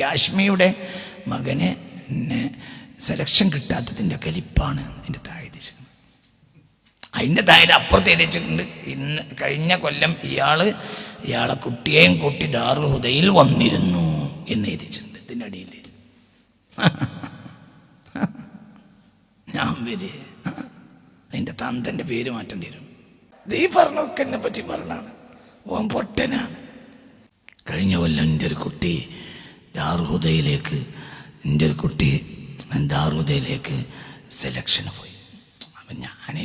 കാശ്മീരുടെ മകന് സെലക്ഷൻ കിട്ടാത്തതിന്റെ കലിപ്പാണ് എന്റെ താഴെ എഴുതിച്ചിട്ടുണ്ട് അതിന്റെ താഴെ അപ്പുറത്ത് എഴുതിച്ചിട്ടുണ്ട് ഇന്ന് കഴിഞ്ഞ കൊല്ലം ഇയാൾ ഇയാളെ കുട്ടിയെയും കൂട്ടി ദാറുൽ ഹുദയിൽ വന്നിരുന്നു എന്ന് എഴുതിച്ചിട്ടുണ്ട് ഇതിന്റെ അടിയിൽ. ഞാൻ വരെ. അതിന്റെ തന്തന്റെ പേര് മാറ്റേണ്ടി വരും. നീ പറഞ്ഞൊക്കെ എന്നെ പറ്റി പറഞ്ഞാണ്. ഓൻ പൊട്ടനാണ്. കഴിഞ്ഞ കൊല്ലം എന്റെ ഒരു കുട്ടി ദാർഹുദയിലേക്ക് എന്റെ ഒരു കുട്ടി ദാർഹുദയിലേക്ക് സെലക്ഷന് പോയി. അപ്പം ഞാൻ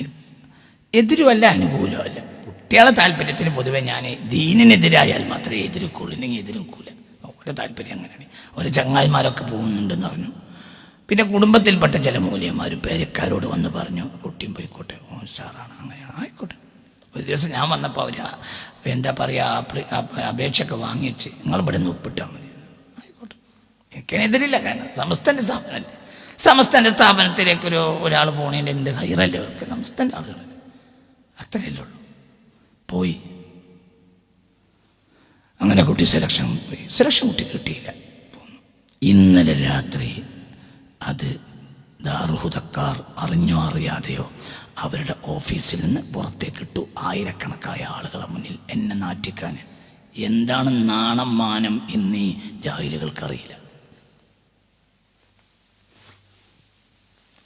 എതിരുമല്ല അനുകൂലമല്ല. കുട്ടികളെ താല്പര്യത്തിന് പൊതുവെ ഞാൻ ദീനിനെതിരായാൽ മാത്രമേ എതിർക്കുള്ളൂ ഇല്ലെങ്കിൽ എതിർക്കൂല ഓരോ താല്പര്യം അങ്ങനെയാണ്. ഓരോ ചങ്ങായിമാരൊക്കെ പോകുന്നുണ്ടെന്ന് പറഞ്ഞു. പിന്നെ കുടുംബത്തിൽപ്പെട്ട ചില മൂല്യന്മാരും പേരക്കാരോട് വന്ന് പറഞ്ഞു കുട്ടിയും പോയിക്കോട്ടെ ഓ സാറാണ് അങ്ങനെയാണ്. ആയിക്കോട്ടെ. ഒരു ദിവസം ഞാൻ വന്നപ്പോൾ അവർ എന്താ പറയുക അപേക്ഷയൊക്കെ വാങ്ങിച്ച് നിങ്ങൾ ഇവിടെ നിന്ന് ഒപ്പിട്ടാൽ മതി. എനിക്കതിനെതിരില്ല കാരണം സമസ്തന്റെ സ്ഥാപനമല്ലേ? സമസ്തന്റെ സ്ഥാപനത്തിലേക്ക് ഒരു ഒരാൾ പോണേന്റെ എന്ത് ഹൈറല്ലേ സമസ്തന്റെ ആളുകൾ അത്രയല്ലേ ഉള്ളൂ. പോയി. അങ്ങനെ കുട്ടി സെലക്ഷൻ പോയി. സെലക്ഷൻ കുട്ടി കിട്ടിയില്ല. പോന്നു. ഇന്നലെ രാത്രി അത് ദാർഹുദക്കാർ അറിഞ്ഞോ അറിയാതെയോ അവരുടെ ഓഫീസിൽ നിന്ന് പുറത്തേക്ക് ഇട്ടു. ആയിരക്കണക്കായ ആളുകളെ മുന്നിൽ എന്നെ നാറ്റിക്കാൻ. എന്താണ് നാണം മാനം എന്നീ ജാഹിലുകൾക്കറിയില്ല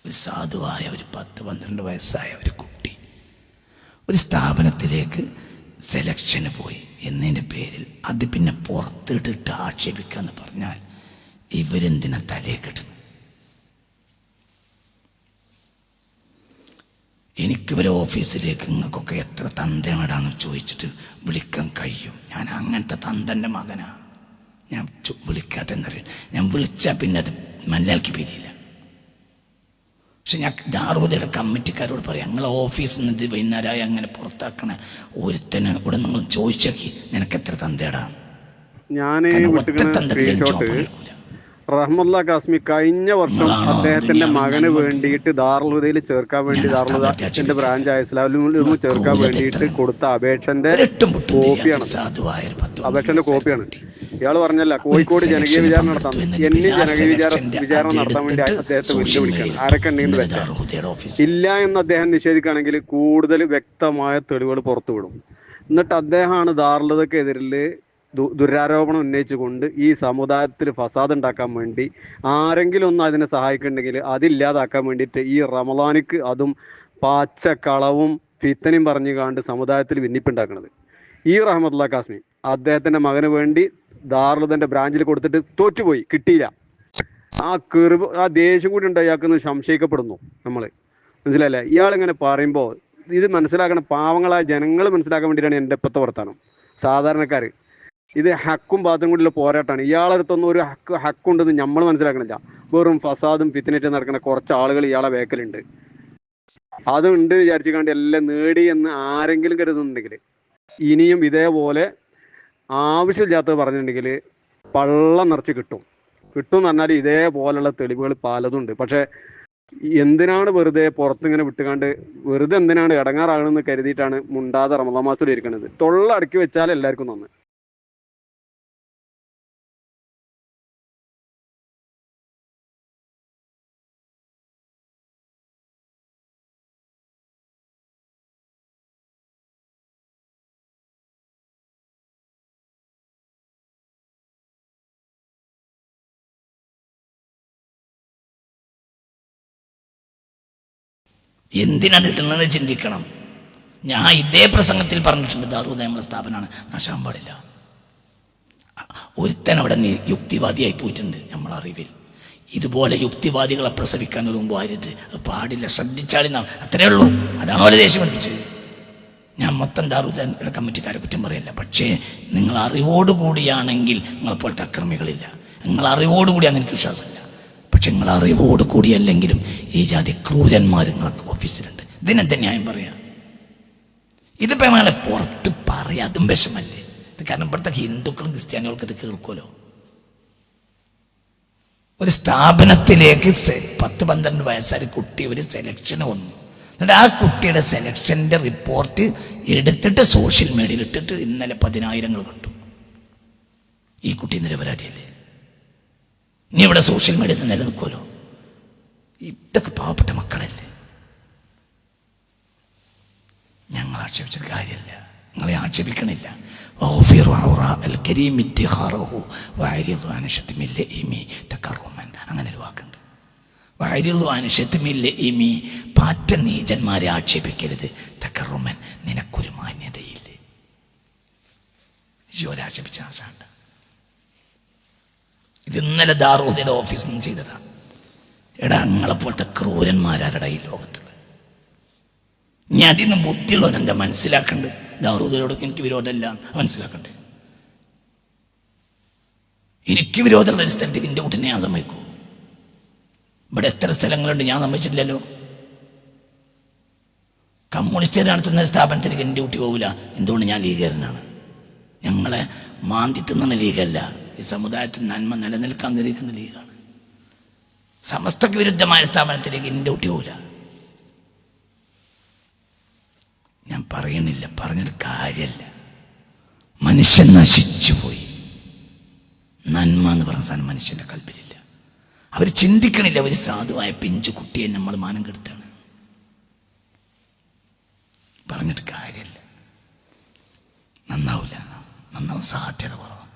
ഒരു സാധുവായ ഒരു പത്ത് പന്ത്രണ്ട് വയസ്സായ ഒരു കുട്ടി ഒരു സ്ഥാപനത്തിലേക്ക് സെലക്ഷന് പോയി. എന്നതിന്റെ പേരിൽ അത് പിന്നെ പുറത്തിട്ടിട്ട് ആക്ഷേപിക്കുക എന്ന് പറഞ്ഞാൽ ഇവരെന്തിനാ തലയെ കെട്ടണം എനിക്കിവരെ ഓഫീസിലേക്ക് നിങ്ങൾക്കൊക്കെ എത്ര തന്തയടാന്ന് ചോദിച്ചിട്ട് വിളിക്കാൻ കഴിയും. ഞാൻ അങ്ങനത്തെ തന്തന്റെ മകനാണ് ഞാൻ ചു- വിളിക്കാത്ത ഞാൻ വിളിച്ചാൽ പിന്നെ അത് മലയാളിക്ക് പിരിയില്ല. പക്ഷെ ഞാൻ ദാറൂദയുടെ കമ്മിറ്റിക്കാരോട് പറയാം ഞങ്ങളെ ഓഫീസിൽ നിന്ന് ഇത് വൈകുന്നേരമായി അങ്ങനെ പുറത്താക്കണ. ഒരുത്തന് ഇവിടെ നിങ്ങൾ ചോദിച്ചാക്കി നിനക്ക് എത്ര തന്തേടാ ഞാൻ റഹ്മുല്ല കാസ്മി കഴിഞ്ഞ വർഷം അദ്ദേഹത്തിന്റെ മകന് വേണ്ടിയിട്ട് ദാറുലുദയിൽ ചേർക്കാൻ വേണ്ടി ദാറുലുദാന്റെ ബ്രാഞ്ച് ഇസ്ലാമിൽ ചേർക്കാൻ വേണ്ടിയിട്ട് കൊടുത്ത അപേക്ഷന്റെ കോപ്പിയാണ്. അപേക്ഷന്റെ കോപ്പിയാണ്. ഇയാൾ പറഞ്ഞല്ല കോഴിക്കോട് ജനകീയ വിചാരണ നടത്താൻ എന്നെ ജനകീയ വിചാര വിചാരണ നടത്താൻ വേണ്ടി അദ്ദേഹത്തെ വിളിച്ചു ആരൊക്കെ ഉണ്ടെങ്കിൽ വെച്ചാൽ ഇല്ല എന്ന് അദ്ദേഹം നിഷേധിക്കുകയാണെങ്കിൽ കൂടുതൽ വ്യക്തമായ തെളിവുകൾ പുറത്തുവിടും. എന്നിട്ട് അദ്ദേഹമാണ് ദാറുലതക്കെതിരിൽ ദുരാരോപണം ഉന്നയിച്ചുകൊണ്ട് ഈ സമുദായത്തിൽ ഫസാദ് ഉണ്ടാക്കാൻ വേണ്ടി ആരെങ്കിലും ഒന്ന് അതിനെ സഹായിക്കുന്നുണ്ടെങ്കിൽ അതില്ലാതാക്കാൻ വേണ്ടിയിട്ട് ഈ റമലാനിക്ക് അതും പാച്ചക്കളവും ഫിത്തനയും പറഞ്ഞു കാണ്ട് സമുദായത്തിൽ ഭിന്നിപ്പുണ്ടാക്കുന്നത് ഈ റഹമത്തുള്ള കാസ്മി അദ്ദേഹത്തിന്റെ മകന് വേണ്ടി ദാർലുദന്റെ ബ്രാഞ്ചിൽ കൊടുത്തിട്ട് തോറ്റുപോയി കിട്ടിയില്ല. ആ കെറിവ് ആ ദേഷ്യം കൂടി ഉണ്ട് അയാൾക്കെന്ന് സംശയിക്കപ്പെടുന്നു നമ്മൾ മനസ്സിലായില്ലേ? ഇയാളിങ്ങനെ പറയുമ്പോൾ ഇത് മനസ്സിലാക്കണം പാവങ്ങളായ ജനങ്ങൾ മനസ്സിലാക്കാൻ വേണ്ടിയിട്ടാണ് എന്റെ ഇപ്പോഴത്തെ വർത്താനം. സാധാരണക്കാർ ഇത് ഹക്കും ബാത്തും കൂടിയുള്ള പോരാട്ടമാണ്. ഇയാളടുത്തൊന്നും ഒരു ഹക്ക് ഹക്കുണ്ടെന്ന് നമ്മൾ മനസ്സിലാക്കണില്ല. വെറും ഫസാദും ഫിത്തിനേറ്റും നടക്കുന്ന കുറച്ച് ആളുകൾ ഇയാളെ വേക്കലുണ്ട് അതുണ്ട് വിചാരിച്ചുകൊണ്ട് എല്ലാം നേടി എന്ന് ആരെങ്കിലും കരുതുന്നുണ്ടെങ്കിൽ ഇനിയും ഇതേപോലെ ആവശ്യമില്ലാത്തത് പറഞ്ഞിട്ടുണ്ടെങ്കിൽ പള്ളം നിറച്ച് കിട്ടും. കിട്ടും എന്ന് പറഞ്ഞാൽ ഇതേപോലെയുള്ള തെളിവുകൾ പലതും ഉണ്ട് പക്ഷെ എന്തിനാണ് വെറുതെ പുറത്തിങ്ങനെ വിട്ടുകാണ്ട് വെറുതെ എന്തിനാണ് ഇടങ്ങാറാകണമെന്ന് കരുതിയിട്ടാണ് മുണ്ടാതെ മാസത്തിൽ ഇരിക്കുന്നത് തൊള്ള അടക്കി വെച്ചാൽ എല്ലാവർക്കും നന്ന്. എന്തിനാ കിട്ടുന്നത് ചിന്തിക്കണം. ഞാൻ ഇതേ പ്രസംഗത്തിൽ പറഞ്ഞിട്ടുണ്ട് ദാറു നമ്മളെ സ്ഥാപനമാണ്. നാശാൻ പാടില്ല. ഒരുത്തൻ അവിടെ യുക്തിവാദിയായി പോയിട്ടുണ്ട് നമ്മളറിവിൽ ഇതുപോലെ യുക്തിവാദികളെ പ്രസവിക്കാൻ ഒരു മുമ്പ് ആരുത്? പാടില്ല ശ്രദ്ധിച്ചാലും അത്രേ ഉള്ളൂ. അതാണ് അവരെ ദേഷ്യം പഠിപ്പിച്ചത് ഞാൻ മൊത്തം ദാറൂദ കമ്മിറ്റിക്കാരെ കുറ്റം പറയില്ല. പക്ഷേ നിങ്ങൾ അറിവോടുകൂടിയാണെങ്കിൽ നിങ്ങളെപ്പോലത്തെ അക്രമികളില്ല. നിങ്ങൾ അറിവോടുകൂടിയാണെന്ന് എനിക്ക് വിശ്വാസമില്ല. പക്ഷെ നിങ്ങൾ അറിവോട് കൂടിയല്ലെങ്കിലും ഈ ജാതി ക്രൂരന്മാർ നിങ്ങളൊക്കെ ഓഫീസിലുണ്ട്. ഇതിനെന്താ ന്യായം പറയാം? ഇതിപ്പോ ഞങ്ങളെ പുറത്ത് പറയാം അതും വിഷമല്ലേ? ഇത് കാരണം ഇവിടുത്തെ ഹിന്ദുക്കളും ക്രിസ്ത്യാനികൾക്ക് ഇത് കേൾക്കുമല്ലോ. ഒരു സ്ഥാപനത്തിലേക്ക് പത്ത് പന്ത്രണ്ട് വയസ്സായ കുട്ടി ഒരു സെലക്ഷൻ വന്നു. എന്നിട്ട് ആ കുട്ടിയുടെ സെലക്ഷന്റെ റിപ്പോർട്ട് എടുത്തിട്ട് സോഷ്യൽ മീഡിയയിൽ ഇട്ടിട്ട് ഇന്നലെ പതിനായിരങ്ങൾ കണ്ടു. ഈ കുട്ടി നിരപരാധിയല്ലേ നീ ഇവിടെ സോഷ്യൽ മീഡിയ നിലനിൽക്കുമല്ലോ. ഇതൊക്കെ പാവപ്പെട്ട മക്കളല്ലേ? ഞങ്ങൾ ആക്ഷേപിച്ചത് കാര്യമല്ല. നിങ്ങളെ ആക്ഷേപിക്കണില്ല. അങ്ങനെ ഒരു വാക്കുണ്ട്. ഇമി പാറ്റ നീചന്മാരെ ആക്ഷേപിക്കരുത്. തക്കറുമൻ നിനക്കൊരു മാന്യതയില്ലേ? ജിയോലാക്ഷേപിച്ച ആശാണ്ട്. ഇത് ഇന്നലെ ദാറുദ്ദീന്റെ ഓഫീസിൽ നിന്ന് ചെയ്തതാണ് എടാ അങ്ങളെപ്പോലത്തെ ക്രൂരന്മാരാരടാ ഈ ലോകത്തുള്ളത് ഇനി അതിൽ നിന്ന് ബുദ്ധിയുള്ളവൻ എന്താ മനസ്സിലാക്കണ്ട്? ദാറൂദിനോട് എനിക്ക് വിരോധമല്ല മനസ്സിലാക്കണ്ടേ? എനിക്ക് വിരോധമുള്ള ഒരു സ്ഥലത്തേക്ക് എന്റെ കുട്ടിനെ ഞാൻ സമ്മതിക്കൂ ഇവിടെ എത്ര സ്ഥലങ്ങളുണ്ട് ഞാൻ സമ്മതിച്ചിട്ടില്ലല്ലോ. കമ്മ്യൂണിസ്റ്റ് നടത്തുന്ന സ്ഥാപനത്തിലേക്ക് എന്റെ കുട്ടി പോകില്ല എന്തുകൊണ്ട് ഞാൻ ലീഗറിനാണ്? ഞങ്ങളെ മാന്തി ലീഗല്ല. ഈ സമുദായത്തിൽ നന്മ നിലനിൽക്കാൻ നിൽക്കുന്ന ലീഗാണ്. സമസ്തക്ക് വിരുദ്ധമായ സ്ഥാപനത്തിലേക്ക് എന്റെ പോകില്ല ഞാൻ പറയുന്നില്ല പറഞ്ഞൊരു കാര്യമല്ല മനുഷ്യൻ നശിച്ചു പോയി നന്മ എന്ന് പറഞ്ഞ സാധനം മനുഷ്യന്റെ കൽപ്പിലില്ല അവർ ചിന്തിക്കണില്ല ഒരു സാധുവായ പിഞ്ചു കുട്ടിയെ നമ്മൾ മാനം കെടുത്താണ്. പറഞ്ഞിട്ട് കാര്യമില്ല നന്നാവില്ല നന്നാവാൻ സാധ്യത കുറവാണ്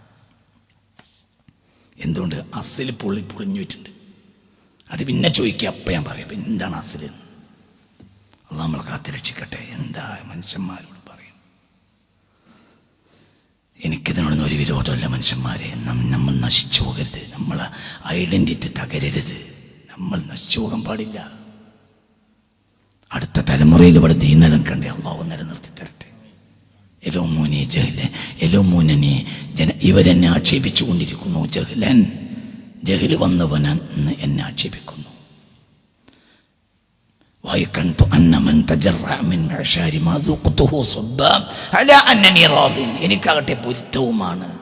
എന്തുകൊണ്ട് അസിൽ പൊളി പൊളിഞ്ഞു വെച്ചിട്ടുണ്ട്? അത് പിന്നെ ചോദിക്കുക അപ്പം ഞാൻ പറയാം. എന്താണ് അസിൽ? എന്ന് അത് നമ്മൾ കാത്തിരക്ഷിക്കട്ടെ എന്താ മനുഷ്യന്മാരോട് പറയും എനിക്കിതിനോടൊന്നും ഒരു വിരോധമല്ല മനുഷ്യന്മാരെ. നമ്മൾ നശിച്ചു പോകരുത്. നമ്മളെ ഐഡന്റിറ്റി തകരരുത്. നമ്മൾ നശിച്ചു പോകാൻ പാടില്ല. അടുത്ത തലമുറയിൽ ഇവിടെ നീ കണ്ടേ അള്ളാഹു നിലനിർത്തി. എലോമൂനെ ജഹ്ലൻ എലോമൂനനെ ജന ഇവരെന്നെ ആക്ഷേപിച്ചു കൊണ്ടിരിക്കുന്നു ജഹ്ലൻ. ജഹൽ വന്നവൻ എന്ന് എന്നെ ആക്ഷേപിക്കുന്നു. എനിക്കാകട്ടെ പൊരുത്തവുമാണ്.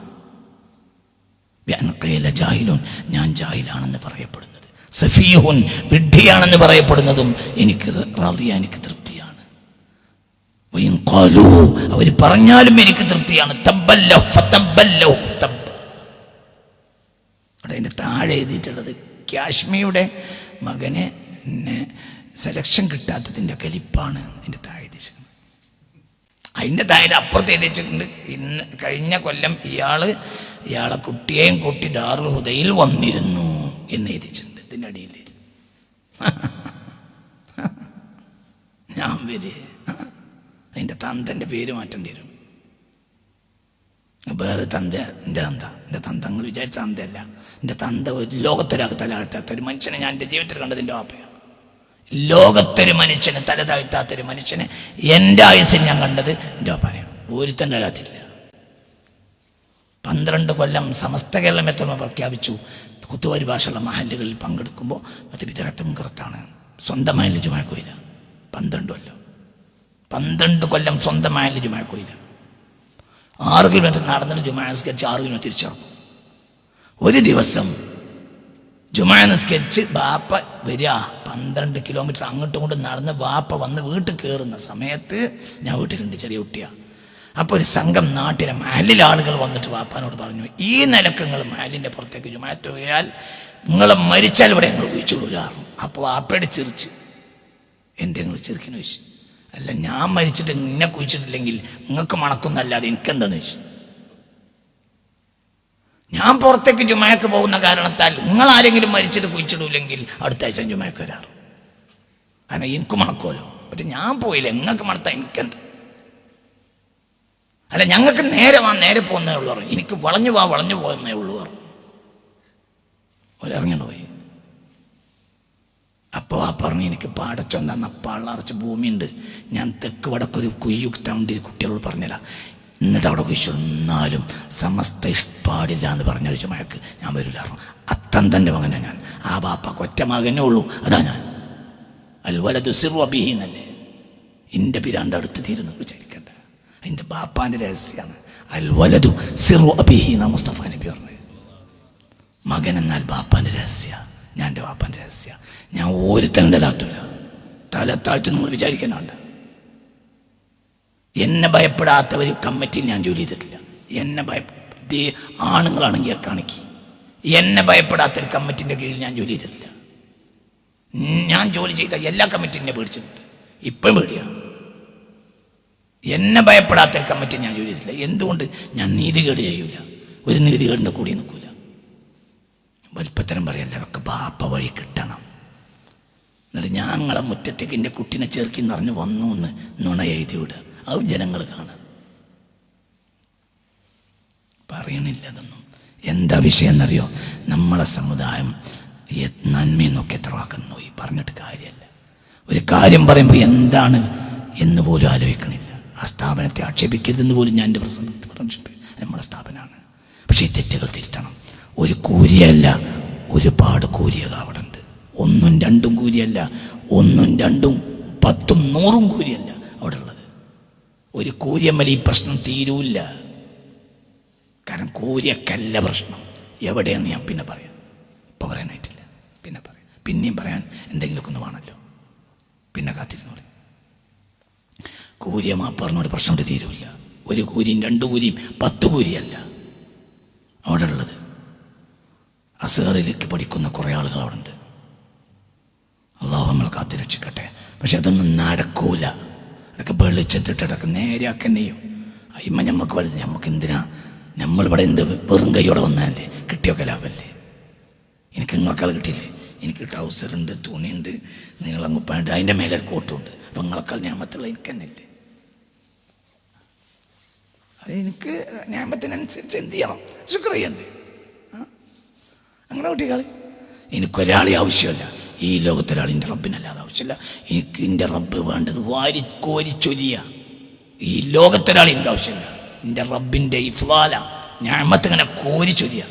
ഞാൻ ജാഹിലാണെന്ന് പറയപ്പെടുന്നത്. സഫീഹുൻ വിഡ്ഢിയാണെന്ന് പറയപ്പെടുന്നതും എനിക്ക് റാദിയ എനിക്ക് തൃപ്തി അവർ പറഞ്ഞാലും എനിക്ക് തൃപ്തിയാണ്. അവിടെ അതിന്റെ താഴെ എഴുതിയിട്ടുള്ളത് കാശ്മീരുടെ മകന് സെലക്ഷൻ കിട്ടാത്തതിന്റെ കലിപ്പാണ് അതിന്റെ താഴെ എഴുതിച്ചിട്ടുണ്ട് അതിന്റെ താഴെ അപ്പുറത്ത് എഴുതിച്ചിട്ടുണ്ട് ഇന്ന് കഴിഞ്ഞ കൊല്ലം ഇയാൾ ഇയാളെ കുട്ടിയെയും കൂട്ടി ദാറുൽ ഹുദയിൽ വന്നിരുന്നു എന്ന് എഴുതിച്ചിട്ടുണ്ട് ഇതിന്റെ അടിയിൽ. ഞാൻ വരെ അതിന്റെ തന്തന്റെ പേര് മാറ്റേണ്ടി വരും. വേറെ തന്ത എന്റെ തന്ത എന്റെ തന്ത നിങ്ങൾ വിചാരിച്ച തന്തയല്ല. എന്റെ തന്ത ഒരു ലോകത്തൊരാൾക്ക് തല ഒരു മനുഷ്യനെ ഞാൻ എന്റെ ജീവിതത്തിൽ കണ്ടതിന്റെ വാപ്പയാണ് ലോകത്തൊരു മനുഷ്യന് തല താഴ്ത്താത്തൊരു മനുഷ്യനെ എന്റെ ആയുസ്സിൽ ഞാൻ കണ്ടത് എന്റെ വാപ്പാനെയാണ് ഒരുത്തന്റെ അല്ലാത്തില്ല പന്ത്രണ്ട് കൊല്ലം സമസ്ത കേരളം എത്തുമ്പോൾ പ്രഖ്യാപിച്ചു. കുത്തുവാരി ഭാഷയുള്ള മഹല്ലുകളിൽ പങ്കെടുക്കുമ്പോൾ അത് വിദഗ്ധം കറുത്താണ്. സ്വന്തമായ ജുമാക്കോയില്ല പന്ത്രണ്ട് കൊല്ലം. പന്ത്രണ്ട് കൊല്ലം സ്വന്തമായ ജുമാക്കോയില്ല ആറ് കിലോമീറ്റർ നടന്നിട്ട് ജുമാ നിസ്കരിച്ച് ആറ് കിലോമീറ്റർ തിരിച്ചിറങ്ങും ഒരു ദിവസം ജുമാ നിസ്കരിച്ച് ബാപ്പ വരിക. പന്ത്രണ്ട് കിലോമീറ്റർ അങ്ങോട്ടും ഇങ്ങോട്ടും നടന്ന് ബാപ്പ വന്ന് വീട്ടിൽ കയറുന്ന സമയത്ത് ഞാൻ വീട്ടിലുണ്ട് ചെറിയ കുട്ടിയാണ് അപ്പോൾ ഒരു സംഘം നാട്ടിലെ മഹലിൽ ആളുകൾ വന്നിട്ട് വാപ്പാനോട് പറഞ്ഞു ഈ നിലക്കങ്ങൾ മഹലിന്റെ പുറത്തേക്ക് ജുമാറ്റ് പോയാൽ നിങ്ങൾ മരിച്ചാൽ ഇവിടെ ഞങ്ങൾ കുഴിച്ചുകൊള്ളാറും അപ്പോൾ വാപ്പയുടെ ചിരിച്ച് നിങ്ങൾ ചിരിക്കുന്നു ചോദിച്ചു അല്ല ഞാൻ മരിച്ചിട്ട് നിന്നെ കുഴിച്ചിട്ടില്ലെങ്കിൽ നിങ്ങൾക്ക് മണക്കുന്നല്ലാതെ എനിക്കെന്താന്ന് വെച്ചു ഞാൻ പുറത്തേക്ക് ജുമയക്ക് പോകുന്ന കാരണത്താൽ നിങ്ങൾ ആരെങ്കിലും മരിച്ചിട്ട് കുഴിച്ചിടൂല്ലെങ്കിൽ അടുത്ത ആഴ്ച ജുമയക്ക് വരാറ്. കാരണം എനിക്ക് മണക്കുമല്ലോ. പക്ഷെ ഞാൻ പോയില്ല. നിങ്ങൾക്ക് മണത്ത എനിക്കെന്ത്? അല്ല ഞങ്ങൾക്ക് നേരെ വാ നേരെ പോകുന്നേ ഉള്ളൂ എനിക്ക് വളഞ്ഞു വാ വളഞ്ഞു പോകുന്നേ ഉള്ളൂ പറഞ്ഞു. പോയി. അപ്പോൾ ആ പറഞ്ഞു എനിക്ക് പാടച്ചോൻ തന്ന പാളറച്ച് ഭൂമിയുണ്ട്. ഞാൻ തെക്ക് വടക്കൊരു കുയ്യു തണ്ടി കുട്ടികളോട് പറഞ്ഞില്ല എന്നിട്ട് അവിടെ കുഴിച്ചു എന്നാലും സമസ്ത ഇഷ്ടപ്പാടില്ല എന്ന് പറഞ്ഞൊഴിച്ച മഴക്ക് ഞാൻ വരില്ലായിരുന്നു അത്തന്തന്റെ മകനെ ഞാൻ. ആ ബാപ്പ കൊറ്റ മകനേ ഉള്ളൂ. അതാ ഞാൻ. അൽ വലതു സിറുവബീന്നല്ലേ എന്റെ പിരാണ്ട് അടുത്ത് തീരുന്നു വിചാരിക്കണ്ട. അതിന്റെ ബാപ്പാന്റെ രഹസ്യമാണ് അൽവലതു സിർവ് അബിഹീന മുസ്തഫ നബി മകൻ എന്നാൽ ബാപ്പാന്റെ രഹസ്യ. ഞാൻ എന്റെ വാപ്പന്റെ രഹസ്യ. ഞാൻ ഒരുത്തനും തലാത്തൂല താഴ്ത്തു നമ്മൾ വിചാരിക്കാനുണ്ട് എന്നെ ഭയപ്പെടാത്ത ഒരു കമ്മിറ്റി ഞാൻ ജോലി ചെയ്തിട്ടില്ല. എന്നെ ഭയ ആണുങ്ങളാണെങ്കിൽ കാണിക്കി. എന്നെ ഭയപ്പെടാത്ത ഒരു കമ്മിറ്റിന്റെ കീഴിൽ ഞാൻ ജോലി ചെയ്തിട്ടില്ല. ഞാൻ ജോലി ചെയ്ത എല്ലാ കമ്മിറ്റിനെ പേടിച്ചിട്ടുണ്ട്. ഇപ്പം പേടിയാണ് എന്നെ ഭയപ്പെടാത്ത ഒരു കമ്മിറ്റി ഞാൻ ജോലി ചെയ്തിട്ടില്ല. എന്തുകൊണ്ട്? ഞാൻ നീതികേട് ചെയ്യൂല. ഒരു നീതികേടിന്റെ കൂടി നിൽക്കൂല. വലിപ്പത്തരം പറയല്ല അവർക്ക് ബാപ്പ വഴി കിട്ടണം. എന്നിട്ട് ഞങ്ങളെ മുറ്റത്തേക്ക് എന്റെ കുട്ടീനെ ചേർക്കി നിറഞ്ഞ് വന്നു എന്ന് നുണ എഴുതി വിടുക അത് ജനങ്ങൾ കാണുക പറയണില്ല അതൊന്നും. എന്താ വിഷയം എന്നറിയോ? നമ്മളെ സമുദായം നന്മയെന്നൊക്കെ എത്ര വാക്കുന്നു ഈ പറഞ്ഞിട്ട് കാര്യമല്ല ഒരു കാര്യം പറയുമ്പോൾ എന്താണ് എന്ന് പോലും ആലോചിക്കണില്ല. ആ സ്ഥാപനത്തെ ആക്ഷേപിക്കരുതെന്ന് പോലും ഞാൻ എന്റെ പ്രസംഗത്തിൽ പറഞ്ഞിട്ടുണ്ട്. നമ്മുടെ സ്ഥാപനമാണ്. പക്ഷേ ഈ തെറ്റുകൾ തിരുത്തണം. ഒരു കൂരിയല്ല ഒരുപാട് കൂരിയകൾ അവിടെ ഉണ്ട് ഒന്നും രണ്ടും കൂരിയല്ല ഒന്നും രണ്ടും പത്തും നൂറും കൂരിയല്ല അവിടെ ഉള്ളത് ഒരു കൂരിയമ്മൽ ഈ പ്രശ്നം തീരൂല്ല. കാരണം കൂരിയക്കല്ല പ്രശ്നം. എവിടെയെന്ന് ഞാൻ പിന്നെ പറയാം. ഇപ്പം പറയാനായിട്ടില്ല. പിന്നെ പറയാം. പിന്നെയും പറയാൻ എന്തെങ്കിലുമൊക്കെ ഒന്ന് വേണമല്ലോ. പിന്നെ കാത്തിരുന്നു പറയും കൂരിയ മാപ്പാറിനോട് പ്രശ്നം തീരൂല്ല. ഒരു കൂരിയും രണ്ട് കൂരിയും പത്ത് കൂരിയല്ല അവിടെ ഉള്ളത് അസേറിലേക്ക് പഠിക്കുന്ന കുറേ ആളുകൾ അവിടെ ഉണ്ട്. അള്ളാഹു നമ്മൾ കാത്തിരക്ഷിക്കട്ടെ പക്ഷെ അതൊന്നും നടക്കൂല. അതൊക്കെ വെളിച്ചത്തിട്ട് അതൊക്കെ നേരെയാക്കന്നെയും അയ്യമ്മ നമുക്ക് വലുത്. ഞമ്മക്ക് എന്തിനാ? നമ്മളിവിടെ എന്ത് വെറും കൈയോടെ വന്നാലേ കിട്ടിയൊക്കെ ലാഭല്ലേ എനിക്ക് നിങ്ങളെക്കാൾ കിട്ടിയില്ലേ? എനിക്ക് ട്രൗസർ ഉണ്ട് തുണിയുണ്ട് നിങ്ങളങ്ങ് പാണ്ട് അതിന്റെ മേലെ ഒരു കോട്ടുമുണ്ട് അപ്പം നിങ്ങളെക്കാൾ ഞാമത്തുള്ള എനിക്ക് തന്നെ ഇല്ലേ? അത് എനിക്ക് ഞാമത്തിനനുസരിച്ച് എന്ത് ചെയ്യണം? ആ? അങ്ങനെ കുട്ടികൾ എനിക്കൊരാളെ ആവശ്യമില്ല. ഈ ലോകത്തൊരാൾ എന്റെ റബ്ബിനല്ലാതെ ആവശ്യമില്ല. എനിക്ക് എന്റെ റബ്ബ് വേണ്ടത് വാരി ചൊരിയ. ഈ ലോകത്തൊരാൾ എനിക്ക് ആവശ്യമില്ല. എന്റെ റബ്ബിന്റെ ഇഫ്ലാല ഞാമത്ത് ഇങ്ങനെ ചൊരിയ.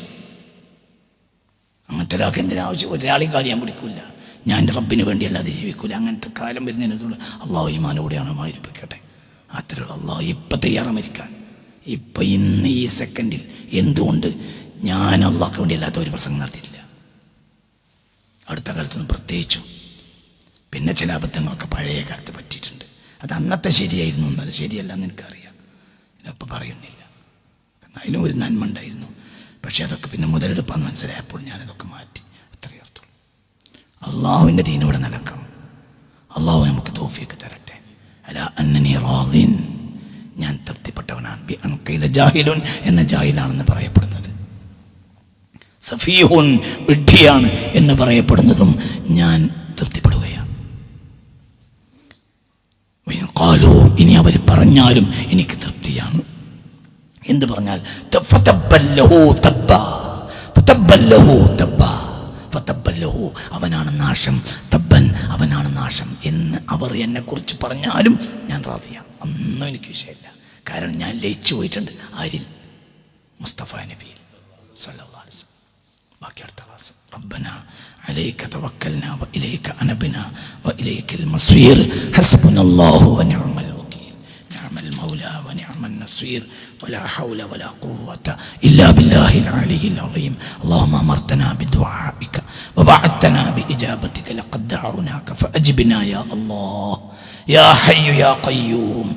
അങ്ങനത്തെ ഒരാൾക്ക് എന്തിനാ ആവശ്യം? ഒരാളെയും കാര്യം ഞാൻ പിടിക്കില്ല ഞാൻ എന്റെ റബ്ബിന് വേണ്ടി അല്ലാതെ ജീവിക്കില്ല അങ്ങനത്തെ കാലം വരുന്നതിനുള്ള അള്ളാഹു ഈമാനോടെയാണ് മായിരിപ്പിക്കട്ടെ അത്രയുള്ള അള്ളാഹു ഇപ്പം തയ്യാറാ മരിക്കാൻ ഇപ്പം ഇന്ന് ഈ സെക്കൻഡിൽ എന്തുകൊണ്ട് ഞാൻ അള്ളാഹ്ക്ക് വേണ്ടി അല്ലാത്ത ഒരു പ്രസംഗം നടത്തിയിട്ടില്ല. അടുത്ത കാലത്തൊന്നും പ്രത്യേകിച്ചും. പിന്നെ ചില അബദ്ധങ്ങളൊക്കെ പഴയ കാലത്ത് പറ്റിയിട്ടുണ്ട്. അത് അന്നത്തെ ശരിയായിരുന്നു അത് ശരിയല്ല എന്ന് എനിക്കറിയാം ഇപ്പം പറയുന്നില്ല. അതിനും ഒരു നന്മ ഉണ്ടായിരുന്നു. പക്ഷേ അതൊക്കെ പിന്നെ മുതലെടുപ്പാന്ന് മനസ്സിലായപ്പോൾ ഞാനതൊക്കെ മാറ്റി. അത്രയേ അർത്ഥമുള്ളൂ അള്ളാഹുവിന്റെ ദീനിവിടെ നിലക്കണം അള്ളാഹു നമുക്ക് തോഫിയൊക്കെ തരട്ടെ. അല്ല അന്നനി റാദിൻ. ഞാൻ തൃപ്തിപ്പെട്ടവനാണ്. ബി ജാഹിലുൻ എന്ന ജാഹിലാണെന്ന് പറയപ്പെടുന്നത്. സഫീഹുൻ വിഡ്ഢിയാണ് എന്ന് പറയപ്പെടുന്നതും ഞാൻ തൃപ്തിപ്പെടുകയാണ്. കാലോ ഇനി അവർ പറഞ്ഞാലും എനിക്ക് തൃപ്തിയാണ്. എന്ത് പറഞ്ഞാൽ അവനാണ് നാശം തബ്ബൻ അവനാണ് നാശം എന്ന് അവർ എന്നെ കുറിച്ച് പറഞ്ഞാലും ഞാൻ റാദിയാണ്. ഒന്നും എനിക്ക് വിഷയമില്ല. കാരണം ഞാൻ ലയിച്ചു പോയിട്ടുണ്ട് ആരിൽ? മുസ്തഫ നബിയിൽ സല്ലല്ലാഹു باقي ارتلاص ربنا عليك توكلنا وإليك أنبنا وإليك المصير. حسبنا الله ونعم الوكيل. نعم المولى ونعم النصير. ولا حول ولا قوة إلا بالله العلي العظيم. اللهم أمرتنا بدعائك وبعدتنا بإجابتك. لقد دعوناك فأجبنا يا الله. يا حي يا قيوم.